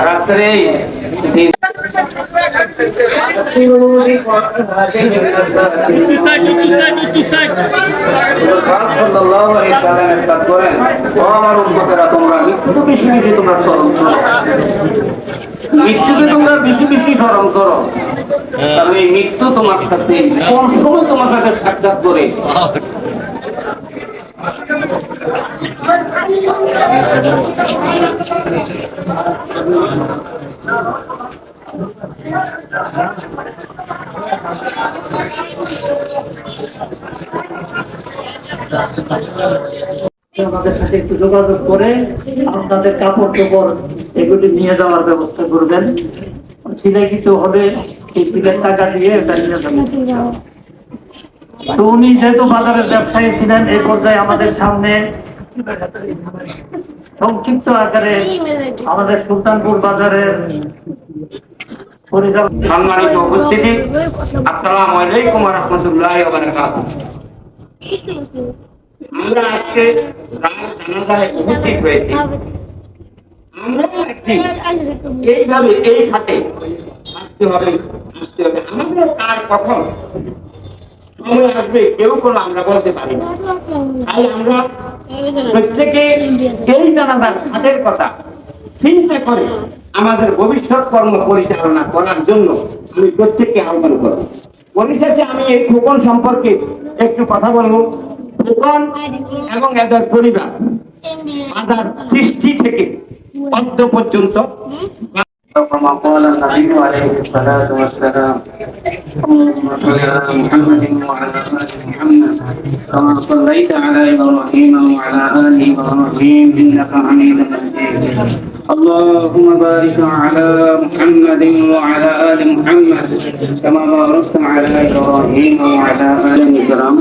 রাত্রে দিন মৃত্যুকে তোমরা বেশি বেশি স্মরণ করো। কারণ এই মৃত্যু তোমার সাথে কোন সময় তোমার সাথে সাক্ষাৎ করে? আমাদের সাথে একটু যোগাযোগ করে আপনাদের কাপড় চোপড় এগুলি নিয়ে যাওয়ার ব্যবস্থা করবেন। সিলাই কিছু হবে সেই সিলের টাকা দিয়ে এটা নিয়ে যাবেন। তো উনি যেহেতু বাজারের ব্যবসায়ী ছিলেন এই পর্যায়ে আমাদের সামনে সংক্ষিপ্ত আকারে আমাদের সুলতানপুর বাজারের সম্মানিত উপস্থিতি। আসসালামু আলাইকুম রহমতুল্লাহ আমরা আজকে জানাজায় উপস্থিত হয়েছি। আমরা এইভাবে এই খাতে আসতে হবে আসতে হবে। আমাদের কার কখন সময় আসবে কেউ কোনো আমরা বলতে পারি না। তাই আমরা প্রত্যেকে এই জানাজার খাতের কথা চিন্তা করে আমাদের ভবিষ্যৎ কর্ম পরিচালনা করার জন্য আমি প্রত্যেককে আহ্বান করব পরিশেষে আমি এই খোকন সম্পর্কে একটু কথা বলবো খোকন এবং এদের পরিবার বাজার সৃষ্টি থেকে অদ্য পর্যন্ত كما قال النبي عليه الصلاة والسلام اللهم صل على محمد وعلى آل محمد كما صليت على إبراهيم وعلى آل إبراهيم إنك حميد مجيد اللهم بارك على محمد وعلى آل محمد كما باركت على إبراهيم وعلى آل إبراهيم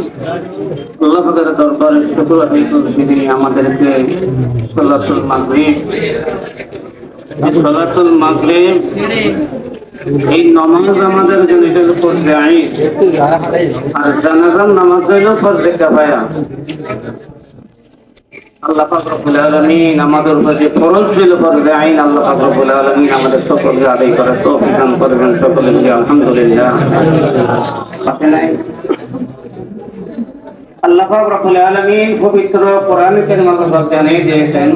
আল্লাহ তাদের দরবারে শুকর আদায় করছি তিনি আমাদেরকে সাল্লাতুল মাগরিব সালাতুল মাগরিব এই নামাজ আমাদের জন্য এটা করতে আই আর জানাজার নামাজ হইল ফরজে কাফায়া আল্লাহ পাক রব্বুল আমাদের উপর যে ফরজ ছিল আইন, আল্লাহ আমাদের সকলকে আদায় করবেন সকলে মিলে আলহামদুলিল্লাহ আল্লাহ পবিত্র কোরআন কারীম জানিয়ে দিয়েছেন।